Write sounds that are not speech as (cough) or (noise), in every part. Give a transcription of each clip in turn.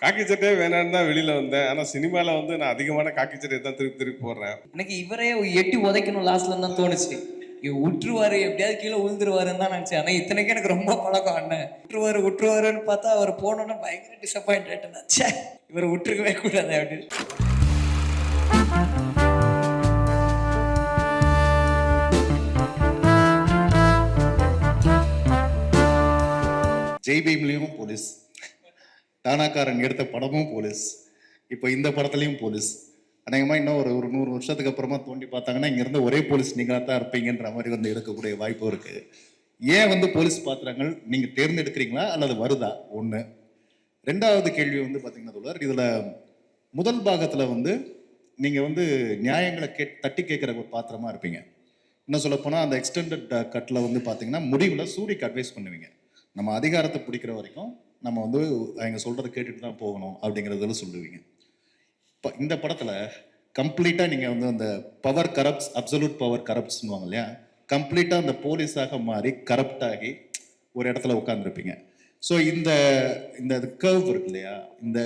காக்கி சட்டையே வேணான்னு தான் வெளியில வந்தேன். ஆனா சினிமால வந்து நான் அதிகமான காக்கி சட்டையை தான் திருப்பி திருப்பி போடுறேன். எனக்கு இவரே எட்டி உதைக்கணும் லாஸ்ட்ல தான் தோணுச்சு. விட்டுருவாரு எப்படியாவது கீழே விழுந்துருவாருன்னு தான் நினைச்சேன். ஆனா இத்தனைக்கும் எனக்கு ரொம்ப பழக்கம் அண்ணன் விட்டுருவாரு விட்டுருவாருன்னு பார்த்தா அவர் போனோன்னே பயங்கர டிசப்பாயிண்ட் ஆயிட்டேன். இவரை விட்டுருக்கவே கூடாது அப்படின்னு. ஜெய் பீம்லேயும் போலீஸ். தானாக்காரன் எடுத்த படமும் போலீஸ். இப்போ இந்த படத்துலையும் போலீஸ். அநேகமாக இன்னும் ஒரு ஒரு நூறு வருஷத்துக்கு அப்புறமா தோண்டி பார்த்தாங்கன்னா இங்கேருந்து ஒரே போலீஸ் நீங்களாக தான் இருப்பீங்கன்ற மாதிரி வந்து எடுக்கக்கூடிய வாய்ப்பு இருக்குது ஏன் வந்து போலீஸ் பாத்திரங்கள் நீங்கள் தேர்ந்தெடுக்கிறீங்களா அல்லது வருதா? ஒன்று ரெண்டாவது கேள்வி வந்து பார்த்தீங்கன்னா தோழர் இதில் முதல் பாகத்தில் வந்து நீங்கள் வந்து நியாயங்களை கே தட்டி கேட்குற ஒரு பாத்திரமாக இருப்பீங்க. இன்னும் சொல்லப்போனால் அந்த எக்ஸ்டெண்டட் கட்டில் வந்து பார்த்தீங்கன்னா முடிவில் சூரிக்கு அட்வைஸ் பண்ணுவீங்க. நம்ம அதிகாரத்தை பிடிக்கிற வரைக்கும் நம்ம வந்து அவங்க சொல்கிறத கேட்டுட்டு தான் போகணும் அப்படிங்கிறதுல சொல்லுவீங்க. இப்போ இந்த படத்தில் கம்ப்ளீட்டாக நீங்கள் வந்து அந்த பவர் கரப்ட்ஸ் அப்சல்யூட் பவர் கரப்ட்ஸ்னுவாங்க இல்லையா? கம்ப்ளீட்டாக அந்த போலீஸாக மாறி கரப்ட் ஆகி ஒரு இடத்துல உட்காந்துருப்பீங்க ஸோ இந்த இந்த கர்வ் இருக்கு இல்லையா? இந்த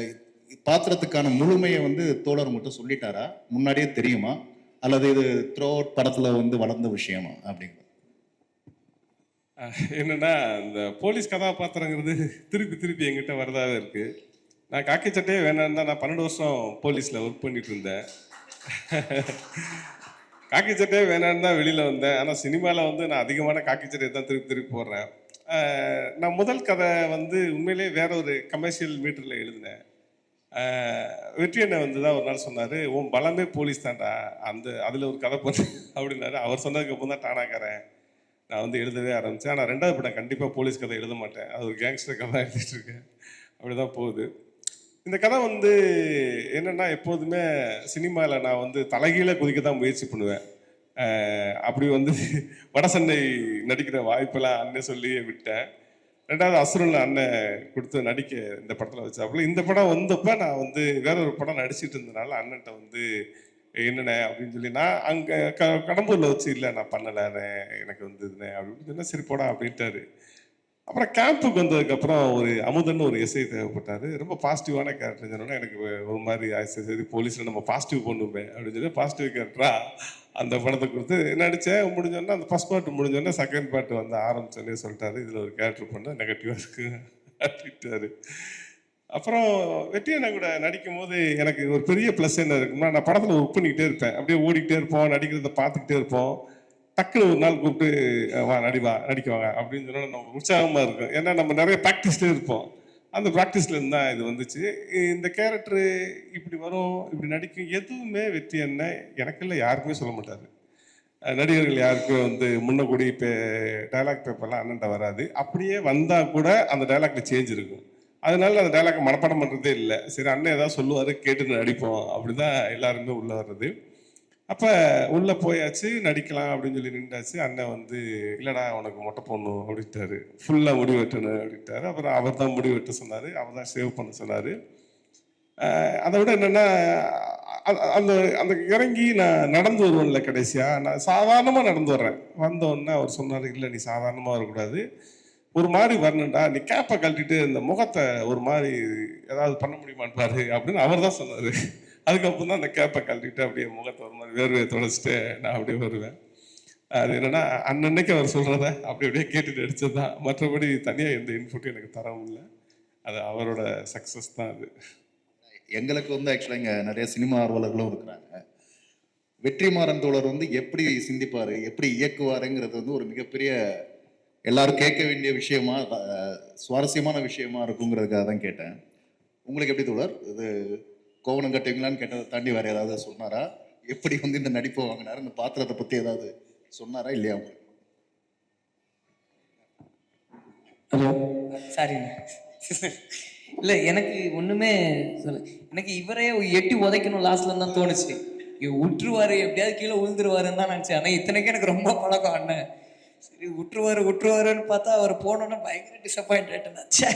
பாத்திரத்துக்கான முழுமையை வந்து தோழர் மட்டும் சொல்லிட்டாரா? முன்னாடியே தெரியுமா? அல்லது இது த்ரோ அவுட் படத்தில் வந்து வளர்ந்த விஷயமா? அப்படிங்கிறது. என்னன்னா இந்த போலீஸ் கதாபாத்திரங்கிறது திருப்பி திருப்பி என்கிட்ட வரதாகவே இருக்குது நான் காக்கி சட்டையே வேணான்னு தான் நான் பன்னெண்டு வருஷம் போலீஸில் ஒர்க் பண்ணிட்டு இருந்தேன். காக்கி சட்டையே வேணான்னு தான் வெளியில் வந்தேன். ஆனால் சினிமாவில் வந்து நான் அதிகமான காக்கி சட்டையை தான் திருப்பி திருப்பி போடுறேன். நான் முதல் கதை வந்து உண்மையிலே வேற ஒரு கமர்ஷியல் மீட்டரில் எழுதினேன். வெற்றி அண்ணன் வந்து தான் ஒரு நாள் சொன்னார் உன் பலமே போலீஸ் தான்டா. அந்த அதில் ஒரு கதை பண்ணு அப்படின்னாரு. அவர் சொன்னதுக்கு அப்புறம் தான் டானாக்காரன் நான் வந்து எழுதவே ஆரம்பித்தேன் ஆனால் ரெண்டாவது படம் கண்டிப்பாக போலீஸ் கதை எழுத மாட்டேன். அது ஒரு கேங்ஸ்டர் கதை எழுதிட்டுருக்கேன் அப்படி தான் போகுது. இந்த கதை வந்து என்னென்னா எப்போதுமே சினிமாவில் நான் வந்து தலைகீழ குதிக்க தான் முயற்சி பண்ணுவேன். அப்படி வந்து வடசென்னை நடிக்கிற வாய்ப்பெல்லாம் அண்ணன் சொல்லி விட்டேன். ரெண்டாவது அசுரன்ல அண்ணன் கொடுத்து நடிக்க இந்த படத்தில் வச்சாப்புல. இந்த படம் வந்தப்போ நான் வந்து வேற ஒரு படம் நடிச்சிட்டு இருந்தனால அண்ணன்ட்ட வந்து என்னண்ணே அப்படின்னு சொல்லி நான் அங்கே க கடம்பூரில் வச்சு இல்லை நான் பண்ணலைண்ணே எனக்கு வந்ததுண்ணே அப்படின்னு சொன்னால் சரி போடா அப்படின்ட்டாரு. அப்புறம் கேம்புக்கு வந்ததுக்கப்புறம் ஒரு அமுதன் ஒரு எஸ்ஐ தேவைப்பட்டாரு. ரொம்ப பாசிட்டிவான கேரக்டர் சொன்னோன்னா எனக்கு ஒரு மாதிரி ஆயிடுச்சு சரி போலீஸில் நம்ம பாசிட்டிவ் பண்ணுவேன் அப்படின்னு சொல்லி பாசிட்டிவ் கேரக்டரா அந்த படத்தை கொடுத்து நடித்தேன் முடிஞ்சோன்னா அந்த ஃபஸ்ட் பார்ட் முடிஞ்சோடனே செகண்ட் பார்ட் வந்து ஆரம்பிச்சோன்னே சொல்லிட்டாரு. இதில் ஒரு கேரக்டர் பண்ண நெகட்டிவாக இருக்கு அப்படின்ட்டாரு. அப்புறம் வெற்றியனை கூட நடிக்கும் போது எனக்கு ஒரு பெரிய ப்ளஸ் என்ன இருக்குன்னா நான் படத்தில் ஒர்க் பண்ணிக்கிட்டே இருப்பேன். அப்படியே ஓடிக்கிட்டே இருப்போம் நடிக்கிறத பார்த்துக்கிட்டே இருப்போம். டக்குனு ஒரு நாள் கூப்பிட்டு வா நடிவா நடிக்குவாங்க அப்படின்னு சொன்னால் நம்ம உற்சாகமாக இருக்கும். ஏன்னா நம்ம நிறைய ப்ராக்டிஸ்லேயே இருப்போம். அந்த ப்ராக்டிஸ்லேருந்து தான் இது வந்துச்சு. இந்த கேரக்டரு இப்படி வரும் இப்படி நடிக்கும் எதுவுமே வெற்றி என்ன எனக்கு இல்லை யாருக்குமே சொல்ல மாட்டார். நடிகர்கள் யாருக்கும் வந்து முன்னக்கூடி இப்போ டைலாக் பேப்பர்லாம் அண்ணன்ட்ட வராது. அப்படியே வந்தால் கூட அந்த டைலாக்ல சேஞ்ச் இருக்கும். அதனால அந்த டைலாக் மனப்பாடம் பண்ணுறதே இல்லை. சரி அண்ணன் ஏதாவது சொல்லுவார் கேட்டு நடிப்போம். அப்படிதான் எல்லாருமே உள்ளே வர்றது. அப்போ உள்ளே போயாச்சு நடிக்கலாம் அப்படின்னு சொல்லி நின்றாச்சு. அண்ணன் வந்து இல்லைடா உனக்கு மொட்டை போடணும் அப்படின்ட்டாரு. ஃபுல்லாக முடி வெட்டணும் அப்படின்ட்டாரு. அப்புறம் அவர் தான் முடி வெட்ட சொன்னார். அவர் தான் சேவ் பண்ண சொன்னார். அதை விட என்னென்னா அந்த அந்த இறங்கி நான் நடந்து வருவேன்ல கடைசியாக நான் சாதாரணமாக நடந்து வர்றேன். வந்தோடனே அவர் சொன்னார் இல்லை நீ சாதாரணமாக வரக்கூடாது. ஒரு மாதிரி வரணும்டா நீ கேப்பை கழட்டிட்டு இந்த முகத்தை ஒரு மாதிரி ஏதாவது பண்ண முடியுமான்னு பாரு அப்படின்னு அவர் தான் சொன்னார். அதுக்கப்புறம் தான் அந்த கேப்பை கழட்டிட்டு அப்படியே முகத்தை ஒரு மாதிரி வேர்வையை தொலைச்சிட்டு நான் அப்படியே வருவேன். அது என்னன்னா அன்னன்னைக்கு அவர் சொல்கிறத அப்படி அப்படியே கேட்டுட்டு அடித்தது தான் மற்றபடி தனியாக எந்த இன்புட்டும் எனக்கு தரவும் இல்லை. அது அவரோட சக்ஸஸ் தான் அது. எங்களுக்கு வந்து ஆக்சுவலாக இங்கே நிறைய சினிமா ஆர்வலர்களும் இருக்கிறாங்க. வெற்றிமாறன் தோழர் வந்து எப்படி சிந்திப்பார் எப்படி இயக்குவாருங்கிறது வந்து ஒரு மிகப்பெரிய எல்லாரும் கேட்க வேண்டிய விஷயமா சுவாரஸ்யமான விஷயமா இருக்குங்கிறதுக்காக தான் கேட்டேன். உங்களுக்கு எப்படி தோழர்? இது கோவணம் கட்டுவீங்களான்னு கேட்டதை தாண்டி வேற ஏதாவது சொன்னாரா? எப்படி வந்து இந்த நடிப்பை வாங்கினாரு? இந்த பாத்திரத்தை பற்றி ஏதாவது சொன்னாரா? இல்லையா உங்களுக்கு? ஹலோ. சாரிண்ணே இல்லை எனக்கு ஒன்றுமே சொல்ல எனக்கு இவரே எட்டி உதைக்கணும் லாஸ்ட்ல தான் தோணுச்சு. விட்டுருவாரு எப்படியாவது கீழே விழுந்துருவாருன்னு தான் நினச்சேன். ஆனால் இத்தனைக்கும் எனக்கு ரொம்ப பழக்கம் அண்ணன் சரி விட்டுருவாரு விட்டுருவாருன்னு பார்த்தா அவர் போனோன்னே பயங்கர டிசப்பாயிண்ட் ஆயிட்டேன் ச்சே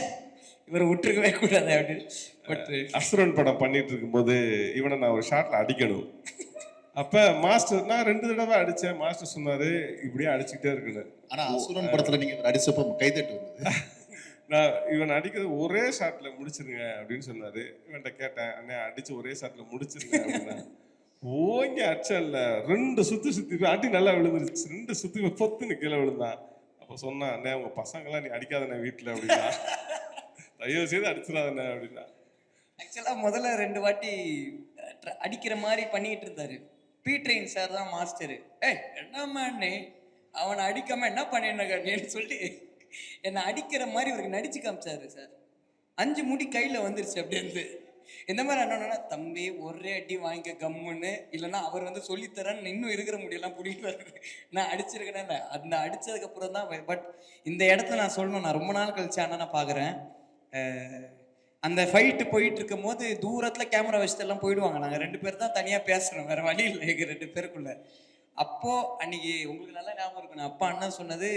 இவரை விட்டுருக்கவே கூடாது அப்படின்னு. பட் அசுரன் படம் பண்ணிட்டு இருக்கும்போது இவனை நான் ஒரு ஷாட்ல அடிக்கணும். அப்ப மாஸ்டர் நான் ரெண்டு தடவை அடிச்சேன். மாஸ்டர் சொன்னாரு இப்படியே அடிச்சுக்கிட்டே இருக்கணும். ஆனா அசுரன் படத்துல நீங்க அடிச்சப்ப கைதட்டு வந்தது (laughs) நான் இவன் அடிக்கிறது ஒரே ஷாட்ல முடிச்சிருங்க அப்படின்னு சொன்னாரு. இவன்கிட்ட கேட்டேன் அண்ணே அடிச்சு ஒரே ஷாட்ல முடிச்சிருங்க அப்படின்னா ஓங்கி அடிச்சல்ல ரெண்டு சுத்தி சுத்தி அடி நல்லா விழுந்துருச்சு. ரெண்டு சுத்தி பொத்துன்னு கீழே விழுந்தான். அப்ப சொன்னான் அண்ணே உங்க பசங்களாம் நீ அடிக்காதண்ணே வீட்டுல அப்படின்னா. தயவு செய்து அடிச்சிடாதண்ணே அப்படின்னா. ஆக்சுவலாக முதல்ல ரெண்டு வாட்டி அடிக்கிற மாதிரி பண்ணிட்டு இருந்தாரு. பி ட்ரெயின் சார் தான் மாஸ்டரு ஏய் என்னம்மா அண்ணே? அவனை அடிக்காம என்ன பண்ணிருந்தேன்னு சொல்லி என்னை அடிக்கிற மாதிரி இவருக்கு நடிச்சு காமிச்சாரு சார் அஞ்சு முடி கையில் வந்துருச்சு அப்படின்ட்டு இந்த மாதிரி என்னன்னா தம்பி ஒரே அடி வாங்கிக்க கம்முன்னு இல்லைன்னா அவர் வந்து சொல்லித்தரேன்னு இன்னும் இருக்கிற முடியெல்லாம் பிடிக்கிட்டு வருது நான் அடிச்சிருக்கேனே அந்த அடிச்சதுக்கு அப்புறம் தான் பட் இந்த இடத்த நான் சொல்லணும் நான் ரொம்ப நாள் கழிச்சு அண்ணனை பார்க்குறேன் அந்த ஃபைட்டு போயிட்டு இருக்கும் போது தூரத்தில் கேமரா வச்சுட்டு எல்லாம் போயிடுவாங்க. நாங்கள் ரெண்டு பேர் தான் தனியாக பேசுகிறோம் வேறு வழி இல்லை எங்கள் ரெண்டு பேருக்குள்ள. அப்போ அன்னைக்கு உங்களுக்கு நல்லா ஞாபகம் இருக்கும். நான் அப்பா அண்ணன் சொன்னது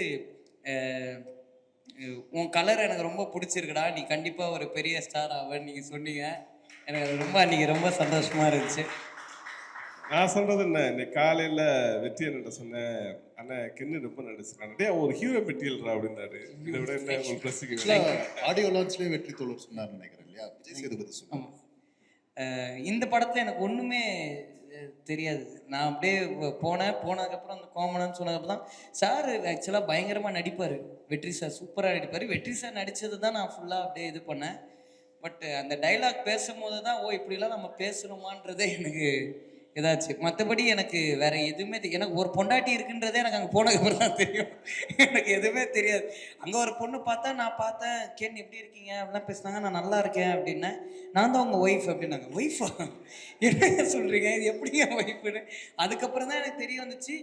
உன் கலர் எனக்கு ரொம்ப பிடிச்சிருக்குடா. நீ கண்டிப்பாக ஒரு பெரிய ஸ்டார் ஆவன்னு நீங்கள் சொன்னீங்க. எனக்கு அது ரொம்ப அன்னைக்கு ரொம்ப சந்தோஷமா இருந்துச்சு. நான் சொல்றது என்ன? இன்னைக்கு காலையில வெற்றி அண்ணன் சொன்னேன் அண்ணன் கிண்ணு ரொம்ப நடிச்சிருக்கான் அவன் ஒரு ஹீரோ மெட்டீரியல்ரா அப்படின்னாரு. இதை விட என்ன ஒரு பிளஸ் ஆடியோ லான்ச்லேயே வெற்றி தோழர் சொன்னார் நினைக்கிறேன் இல்லையா? விஜய் சேதுபதி அஹ் இந்த படத்தில் எனக்கு ஒன்றுமே தெரியாது. நான் அப்படியே போனேன். போனதுக்கப்புறம் அந்த கோமனன்னு சொன்னதுக்கப்புறம் தான் சார் ஆக்சுவலாக பயங்கரமாக நடிப்பார். வெற்றி சார் சூப்பராக நடிப்பார். வெற்றி சார் நடித்தது தான் நான் ஃபுல்லாக அப்படியே இது பண்ணேன். பட் uh, அந்த டைலாக் பேசும்போது தான் ஓ இப்படிலாம் நம்ம பேசணுமான்றதே எனக்கு இதாச்சு. மற்றபடி எனக்கு வேற எதுவுமே எனக்கு ஒரு பொண்டாட்டி இருக்குன்றதே எனக்கு அங்கே போனதுக்கப்புறம் தான் தெரியும். எனக்கு எதுவுமே தெரியாது. அங்கே ஒரு பொண்ணு பார்த்தா நான் பார்த்தேன். கேன் எப்படி இருக்கீங்க? அப்படிலாம் பேசுனாங்க. நான் நல்லா இருக்கேன். அப்படின்னேன் நான் தான் உங்கள் ஒய்ஃப் அப்படின்னாங்க. ஒய்ஃபா என்ன சொல்கிறீங்க இது எப்படிங்க ஒய்ஃப்னு அதுக்கப்புறம் தான் எனக்கு தெரிய வந்துச்சு.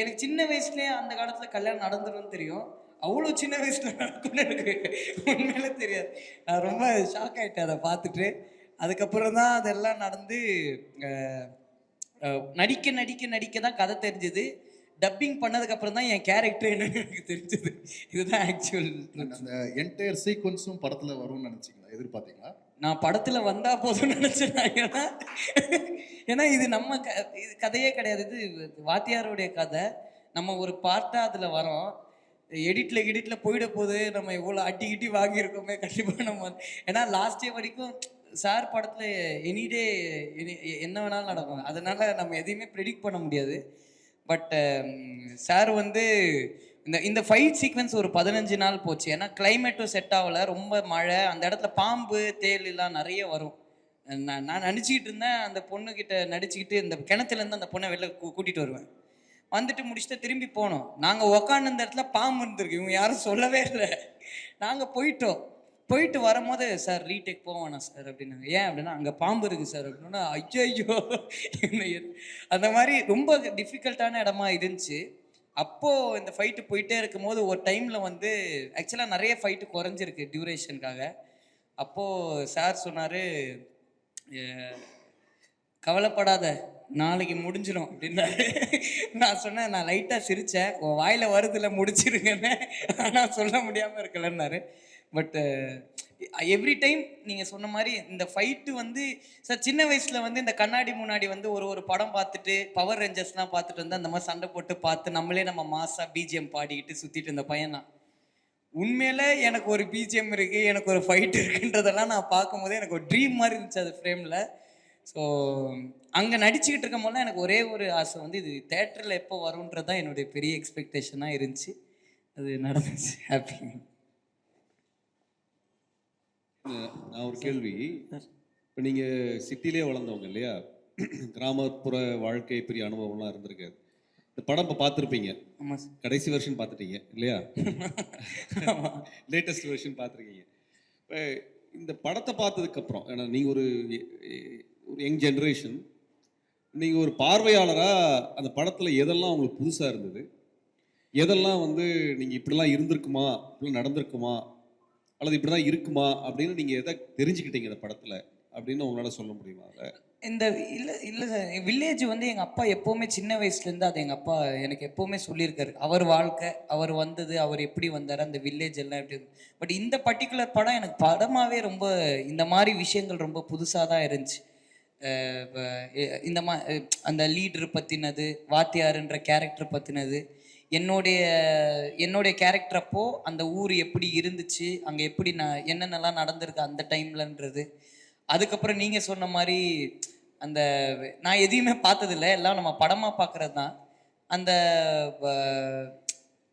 எனக்கு சின்ன வயசுலேயே அந்த காலத்தில் கல்யாணம் நடந்துரும்னு தெரியும். அவ்வளோ சின்ன வயசில் நடக்கும்னு எனக்கு உண்மையில தெரியாது. நான் ரொம்ப ஷாக் ஆகிட்டேன் அதை பார்த்துட்டு. அதுக்கப்புறம் தான் அதெல்லாம் நடந்து நடிக்க நடிக்க நடிக்க தான் கதை தெரிஞ்சது. டப்பிங் பண்ணதுக்கு அப்புறம் தான் என் கேரக்டர் என்னன்னு எனக்கு தெரிஞ்சது. இதுதான் ஆக்சுவல் அந்த என்டையர் சீக்வன்ஸும் படத்துல வரும்னு நினைச்சீங்களா? எதிர்பார்த்தீங்களா? நான் படத்துல வந்தா போதும்னு நினைச்சேன் நான். ஏன்னா ஏன்னா இது நம்ம க இது கதையே கிடையாது. இது வாத்தியாருடைய கதை. நம்ம ஒரு பார்ட்டா அதுல வரோம் எடிட்ல எடிட்ல போயிட போகுது நம்ம இவ்வளோ அட்டி கிட்டி வாங்கியிருக்கோமே கண்டிப்பாக நம்ம ஏன்னா லாஸ்ட் இயர் வரைக்கும் சார் படத்தில் எனிடே என்ன வேணாலும் நடக்கும். அதனால் நம்ம எதையுமே ப்ரெடிக்ட் பண்ண முடியாது. பட் சார் um, வந்து இந்த இந்த ஃபைட் சீக்வன்ஸ் ஒரு பதினஞ்சு நாள் போச்சு. ஏன்னா கிளைமேட்டும் செட் ஆகல ரொம்ப மழை. அந்த இடத்துல பாம்பு தேள் எல்லாம் நிறைய வரும். நான் நான் நடிச்சுக்கிட்டு இருந்தேன். அந்த பொண்ணுக்கிட்ட நடிச்சுக்கிட்டு இந்த கிணத்துலேருந்து அந்த பொண்ணை வெளில கூ கூட்டிகிட்டு வருவேன். வந்துட்டு முடிச்சுட்டு திரும்பி போனோம். நாங்கள் உக்காந்து இந்த இடத்துல பாம்பு இருந்திருக்கு. இவங்க யாரும் சொல்லவே இல்லை. நாங்கள் போயிட்டோம். போயிட்டு வரும்போது சார் ரீடேக் போவானா சார் அப்படின்னாங்க. ஏன் அப்படின்னா அங்கே பாம்பு இருக்குது சார் அப்படின்னா ஐயோ என்ன அந்த மாதிரி ரொம்ப டிஃபிகல்ட்டான இடமா இருந்துச்சு. அப்போது இந்த ஃபைட்டு போயிட்டே இருக்கும்போது ஒரு டைமில் வந்து ஆக்சுவலாக நிறைய ஃபைட்டு குறைஞ்சிருக்கு டியூரேஷனுக்காக அப்போது சார் சொன்னார் கவலைப்படாத நாளைக்கு முடிஞ்சிடும் அப்படின்னாரு நான் சொன்னேன் நான் லைட்டாக சிரித்தேன் உன் வாயில் வருதுல முடிச்சிருங்கன்னு. ஆனால் சொல்ல முடியாமல் இருக்கலன்னாரு. பட்டு எவ்ரி டைம் நீங்கள் சொன்ன மாதிரி இந்த ஃபைட்டு வந்து சார் சின்ன வயசில் வந்து இந்த கண்ணாடி முன்னாடி வந்து ஒரு ஒரு படம் பார்த்துட்டு பவர் ரேஞ்சர்ஸ்லாம் பார்த்துட்டு வந்து அந்த மாதிரி சண்டை போட்டு பார்த்து நம்மளே நம்ம மாசாக பிஜிஎம் பாடிக்கிட்டு சுற்றிட்டு இருந்த பையன் தான் உண்மையில எனக்கு ஒரு பிஜிஎம் இருக்குது எனக்கு ஒரு ஃபைட் இருக்குன்றதெல்லாம் நான் பார்க்கும்போதே எனக்கு ஒரு ட்ரீம் மாதிரி இருந்துச்சு அது ஃப்ரேமில் ஸோ அங்கே நடிச்சுக்கிட்டு இருக்கும் போதெல்லாம் எனக்கு ஒரே ஒரு ஆசை வந்து இது தேட்டரில் எப்போ வரும்ன்றது தான் என்னுடைய பெரிய எக்ஸ்பெக்டேஷனாக இருந்துச்சு. அது நடந்துச்சு. ஹாப்பி நான் ஒரு கேள்வி. இப்போ நீங்கள் சிட்டிலே வளர்ந்தவங்க இல்லையா? கிராமப்புற வாழ்க்கை பெரிய அனுபவம்லாம் இருந்திருக்காது. இந்த படம் இப்போ பார்த்துருப்பீங்க. ஆமாம் கடைசி வெர்ஷன் பார்த்துட்டீங்க இல்லையா? லேட்டஸ்ட் வெர்ஷன் பார்த்துருக்கீங்க. இப்போ இந்த படத்தை பார்த்ததுக்கப்புறம் ஏன்னா நீங்கள் ஒரு ஒரு யங் ஜென்ரேஷன் நீங்கள் ஒரு பார்வையாளராக அந்த படத்தில் எதெல்லாம் உங்களுக்கு புதுசாக இருந்தது? எதெல்லாம் வந்து நீங்கள் இப்படிலாம் இருந்திருக்குமா இப்படிலாம் நடந்திருக்குமா அல்லது இப்படி தான் இருக்குமா அப்படின்னு நீங்கள் எதை தெரிஞ்சுக்கிட்டீங்க இந்த படத்தில் அப்படின்னு உங்களால் சொல்ல முடியுமா அதில் இந்த இல்லை இல்லை சார் வில்லேஜ் வந்து எங்கள் அப்பா எப்போவுமே சின்ன வயசுலேருந்து அது எங்கள் அப்பா எனக்கு எப்போவுமே சொல்லியிருக்காரு. அவர் வாழ்க்கை அவர் வந்தது அவர் எப்படி வந்தார் அந்த வில்லேஜ் எல்லாம் எப்படி பட் இந்த பர்டிகுலர் படம் எனக்கு படமாகவே ரொம்ப இந்த மாதிரி விஷயங்கள் ரொம்ப புதுசாக தான் இருந்துச்சு. இந்த மா அந்த லீடர் பற்றினது வாத்தியாருன்ற கேரக்டர் பற்றினது என்னுடைய என்னுடைய கேரக்டர் அப்போ அந்த ஊர் எப்படி இருந்துச்சு அங்கே எப்படி நான் என்னென்னலாம் நடந்திருக்கு அந்த டைம்லன்றது அதுக்கப்புறம் நீங்கள் சொன்ன மாதிரி அந்த நான் எதையுமே பார்த்ததில்ல எல்லாம் நம்ம படமாக பார்க்குறது தான். அந்த வ-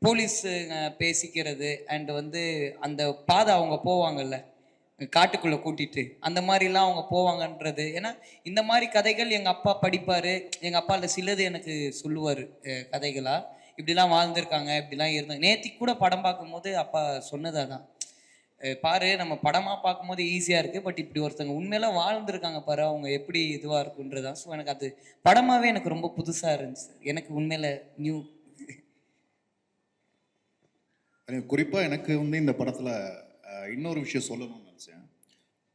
போலீஸுங்க பேசிக்கிறது அண்ட் வந்து அந்த பாதை அவங்க போவாங்கல்ல காட்டுக்குள்ளே கூட்டிட்டு அந்த மாதிரிலாம் அவங்க போவாங்கன்றது. ஏன்னா இந்த மாதிரி கதைகள் எங்கள் அப்பா படிப்பார். எங்கள் அப்பா அதில் சிலது எனக்கு சொல்லுவார் கதைகளாக இப்படிலாம் வாழ்ந்திருக்காங்க இப்படிலாம் இருந்தாங்க நேத்திக்கு கூட படம் பார்க்கும்போது அப்பா சொன்னதாக தான் பாரு நம்ம படமாக பார்க்கும்போது ஈஸியாக இருக்குது பட் இப்படி ஒருத்தங்க உண்மையெல்லாம் வாழ்ந்திருக்காங்க பாரு அவங்க எப்படி இதுவாக இருக்குன்றதான். ஸோ எனக்கு அது படமாகவே எனக்கு ரொம்ப புதுசாக இருந்துச்சு. எனக்கு உண்மையில் நியூ குறிப்பாக எனக்கு வந்து இந்த படத்தில் இன்னொரு விஷயம் சொல்லணும்னு நினச்சேன்.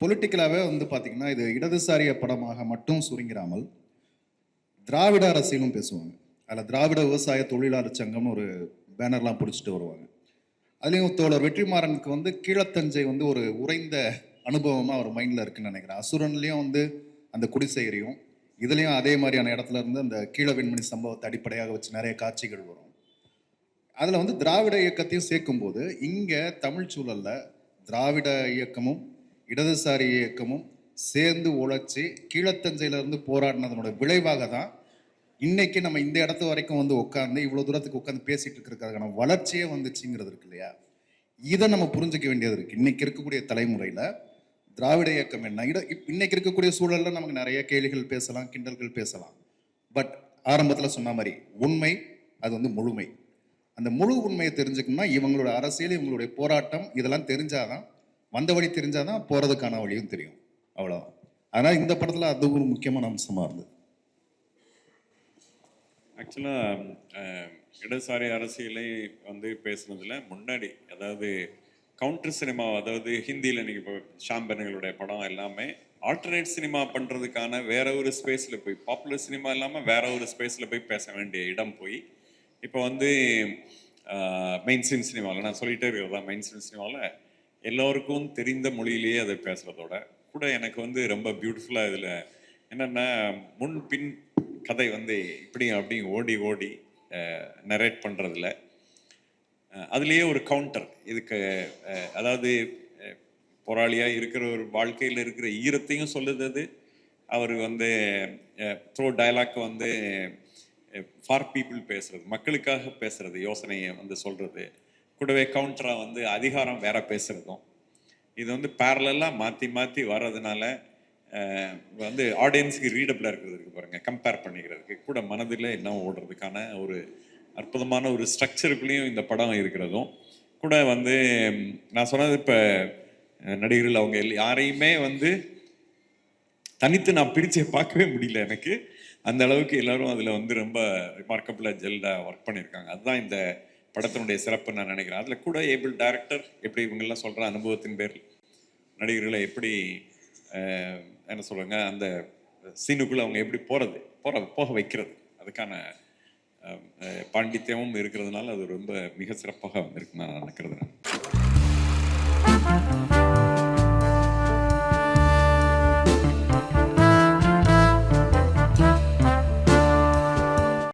பொலிட்டிக்கலாகவே வந்து பார்த்திங்கன்னா இது இடதுசாரிய படமாக மட்டும் சுருங்கிறாமல் திராவிட அரசியலும் பேசுவாங்க. அதில் திராவிட விவசாய தொழிலாளர் சங்கம்னு ஒரு பேனர்லாம் பிடிச்சிட்டு வருவாங்க. அதுலேயும் தோழர் வெற்றிமாறனுக்கு வந்து கீழத்தஞ்சை வந்து ஒரு உறைந்த அனுபவமாக அவர் மைண்டில் இருக்குன்னு நினைக்கிறேன். அசுரன்லேயும் வந்து அந்த குடிசைரியும் இதுலேயும் அதே மாதிரியான இடத்துல இருந்து அந்த கீழ வெண்மணி சம்பவத்தை அடிப்படையாக வச்சு நிறைய காட்சிகள் வரும். அதில் வந்து திராவிட இயக்கத்தையும் சேர்க்கும்போது இங்கே தமிழ் சூழலில் திராவிட இயக்கமும் இடதுசாரி இயக்கமும் சேர்ந்து உழைச்சி கீழத்தஞ்சையில இருந்து போராடினதனோட விளைவாக தான் இன்னைக்கு நம்ம இந்த இடத்து வரைக்கும் வந்து உட்காந்து இவ்வளோ தூரத்துக்கு உட்காந்து பேசிகிட்டு இருக்கிறதுக்கான வளர்ச்சியே வந்துச்சுங்கிறது இருக்கு இல்லையா? இதை நம்ம புரிஞ்சுக்க வேண்டியது இருக்குது இன்னைக்கு இருக்கக்கூடிய தலைமுறையில் திராவிட இயக்கம் என்ன? இட இப்- இன்னைக்கு இருக்கக்கூடிய சூழலில் நமக்கு நிறைய கேள்விகள் பேசலாம் கிண்டல்கள் பேசலாம். பட் ஆரம்பத்தில் சொன்ன மாதிரி உண்மை அது வந்து முழுமை. அந்த முழு உண்மையை தெரிஞ்சுக்கணும்னா இவங்களோட அரசியல் இவங்களுடைய போராட்டம் இதெல்லாம் தெரிஞ்சாதான் வந்த வழி தெரிஞ்சாதான் போறதுக்கான வழியும் தெரியும். அவ்வளவுதான். அதனால் இந்த படத்தில் அது ஒரு முக்கியமான அம்சமாக இருந்தது. ஆக்சுவலாக இடதுசாரி அரசியலை வந்து பேசுனதுல முன்னாடி அதாவது கவுண்டர் சினிமா அதாவது ஹிந்தியில் நீங்கள் இப்போ ஷாம்பனுங்களுடைய படம் எல்லாமே ஆல்டர்னேட் சினிமா பண்ணுறதுக்கான வேற ஒரு ஸ்பேஸில் போய் பாப்புலர் சினிமா இல்லாமல் வேற ஒரு ஸ்பேஸில் போய் பேச வேண்டிய இடம் போய் இப்போ வந்து மெயின் ஸ்ட்ரீம் சினிமாவில் நான் சொல்லிட்டே இருக்கிறது தான் மெயின் ஸ்ட்ரீம் சினிமாவில் எல்லோருக்கும் தெரிந்த மொழியிலேயே அதை பேசுகிறதோட கூட எனக்கு வந்து ரொம்ப பியூட்டிஃபுல்லாக இதில் என்னென்னா முன் பின் கதை வந்து இப்படி அப்படி ஓடி ஓடி நரேட் பண்ணுறதுல அதுலேயே ஒரு கவுண்டர் இதுக்கு அதாவது போராளியாக இருக்கிற ஒரு வாழ்க்கையில் இருக்கிற ஈரத்தையும் சொல்லுது அது. அவர் வந்து த்ரோ டயலாக் வந்து Eh, ஃபார் பீப்புள் பேசுறது மக்களுக்காக பேசுறது யோசனையை வந்து சொல்றது கூடவே கவுண்டரா வந்து அதிகாரம் வேற பேசுறதும். இது வந்து பேரலாக மாற்றி மாற்றி வர்றதுனால வந்து ஆடியன்ஸுக்கு ரீடபிளாக இருக்கிறதுக்கு பாருங்கள் கம்பேர் பண்ணிக்கிறதுக்கு. கூட மனதில் என்ன ஓடுறதுக்கான ஒரு அற்புதமான ஒரு ஸ்ட்ரக்சருக்குள்ளேயும் இந்த படம் இருக்கிறதும். கூட வந்து நான் சொன்னது இப்போ நடிகர்கள் அவங்க யாரையுமே வந்து தனித்து நான் பிரித்து பார்க்கவே முடியல எனக்கு. அந்த அளவுக்கு எல்லாரும் அதில் வந்து ரொம்ப ரிமார்க்கபிளாக ஜெல்டாக ஒர்க் பண்ணியிருக்காங்க. அதுதான் இந்த படத்தினுடைய சிறப்பு நான் நினைக்கிறேன். அதில் கூட ஏபிள் டேரக்டர் எப்படி இவங்கெல்லாம் சொல்கிற அனுபவத்தின் பேரில் நடிகர்களை எப்படி என்ன சொல்லுவாங்க அந்த சீனுக்குள்ளே அவங்க எப்படி போகிறது போகிற போக வைக்கிறது அதுக்கான பாண்டித்யமும் இருக்கிறதுனால அது ரொம்ப மிக சிறப்பாக இருக்குன்னு நான் நினைக்கிறது